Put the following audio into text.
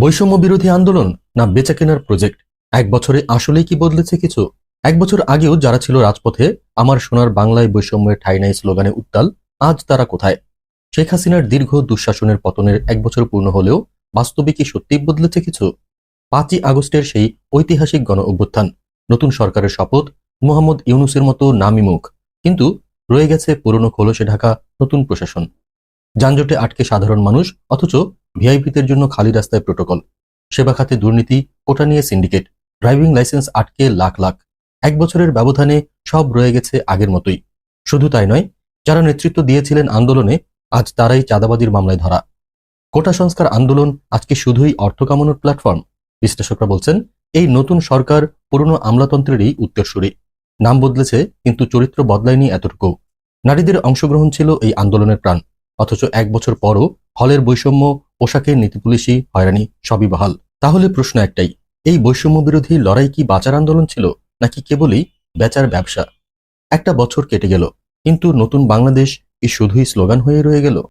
বৈষম্য বিরোধী আন্দোলন না বেচা কেনার প্রজেক্ট এক বছরে আসলেই কি বদলেছে কিছু? এক বছর আগেও যারা ছিল রাজপথে, আমার সোনার বাংলায় বৈষম্যের ঠাই নাই স্লোগানে উত্তাল, আজ তারা কোথায়? শেখ হাসিনার দীর্ঘ দুঃশাসনের পতনের এক বছর পূর্ণ হলেও বাস্তবে কি সত্যিই বদলেছে কিছু? পাঁচই আগস্টের সেই ঐতিহাসিক গণ অভ্যুত্থান, নতুন সরকারের শপথ, মোহাম্মদ ইউনুসের মতো নামি মুখ, কিন্তু রয়ে গেছে পুরনো খোলসে ঢাকা নতুন প্রশাসন। যানজটে আটকে সাধারণ মানুষ, অথচ ভিআইপিদের জন্য খালি রাস্তায় প্রোটোকল, সেবা খাতে দুর্নীতি, কোটা নিয়ে সিন্ডিকেট, ড্রাইভিং লাইসেন্স আটকে লাখ লাখ। এক বছরের ব্যবধানে সব রয়ে গেছে আগের মতোই। শুধু তাই নয়, যারা নেতৃত্ব দিয়েছিলেন আন্দোলনে, আজ তারাই চাঁদাবাদির মামলায় ধরা। কোটা সংস্কার আন্দোলন আজকে শুধুই অর্থ কামানোর প্ল্যাটফর্ম। বিশ্লেষকরা বলছেন, এই নতুন সরকার পুরনো আমলাতন্ত্রেরই উত্তরসূরি। নাম বদলেছে, কিন্তু চরিত্র বদলায়নি এতটুকু। নারীদের অংশগ্রহণ ছিল এই আন্দোলনের প্রাণ। অথচ এক বছর পরও হলের বৈষম্য পোশাকের নীতিপুলিশি হয়রানি, সবই বহাল। তাহলে প্রশ্ন একটাই, এই বৈষম্য বিরোধী লড়াই কি বাঁচার আন্দোলন ছিল, নাকি কেবলই বেচার ব্যবসা? একটা বছর কেটে গেল, কিন্তু নতুন বাংলাদেশ কি শুধুই স্লোগান হয়ে রয়ে গেল?